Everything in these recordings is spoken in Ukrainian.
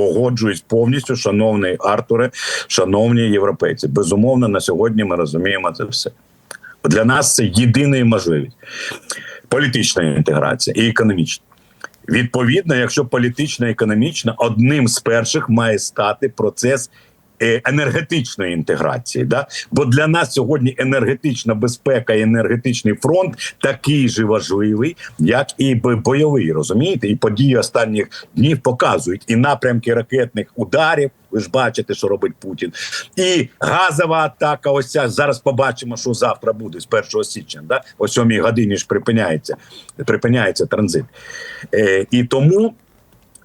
Погоджуюсь повністю, шановний Артуре, шановні європейці. Безумовно, на сьогодні ми розуміємо це все. Для нас це єдина можливість політична інтеграція і економічна. Відповідно, якщо політична і економічна, одним з перших має стати процес енергетичної інтеграції. Да? Бо для нас сьогодні енергетична безпека і енергетичний фронт такий же важливий, як і бойовий. Розумієте? І події останніх днів показують і напрямки ракетних ударів. Ви ж бачите, що робить Путін, і газова атака. Ось ця зараз побачимо, що завтра буде з 1 січня. Да? О 7 годині ж припиняється, припиняється транзит. Е, і тому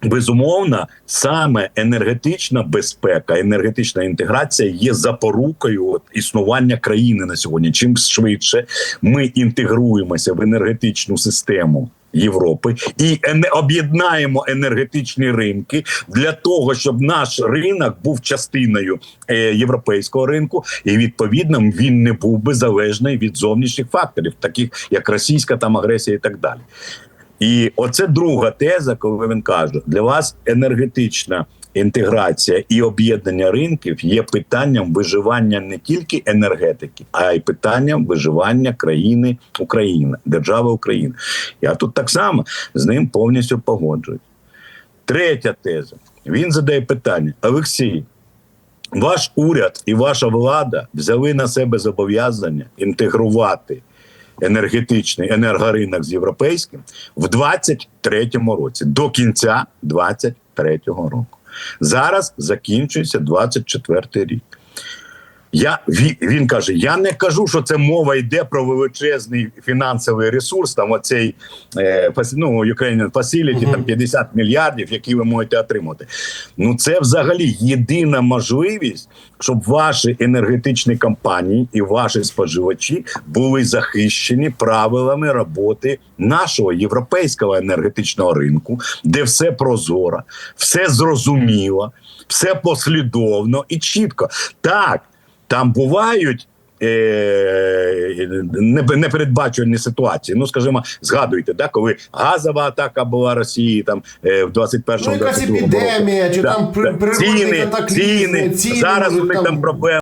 Безумовно, саме енергетична безпека, енергетична інтеграція є запорукою існування країни на сьогодні. Чим швидше ми інтегруємося в енергетичну систему. Європи і об'єднаємо енергетичні ринки для того, щоб наш ринок був частиною е, європейського ринку, і відповідно він не був би залежний від зовнішніх факторів, таких як російська там агресія і так далі. І оце друга теза, коли він каже: для вас енергетична інтеграція і об'єднання ринків є питанням виживання не тільки енергетики, а й питанням виживання країни України, держави України. Я тут так само з ним повністю погоджуюсь. Третя теза. Він задає питання: Олексій, ваш уряд і ваша влада взяли на себе зобов'язання інтегрувати енергетичний енергоринок з європейським в 23-му році, до кінця 23-го року. Зараз закінчується 24-й рік. Я він, каже: я не кажу, що це мова йде про величезний фінансовий ресурс. Там оцей е, ну, Ukrainian Facility, там 50 мільярдів, які ви можете отримати. Ну це взагалі єдина можливість, щоб ваші енергетичні компанії і ваші споживачі були захищені правилами роботи нашого європейського енергетичного ринку, де все прозоро, все зрозуміло, все послідовно і чітко. Так. Там бувають е, непередбачувані ситуації. Ну, скажімо, згадуйте, да, коли газова атака була Росії там е, в 21-му Ну, якась 22-му році. епідемія, чи там при- природний ціни, ціни, ціни зараз у них там- там проблеми.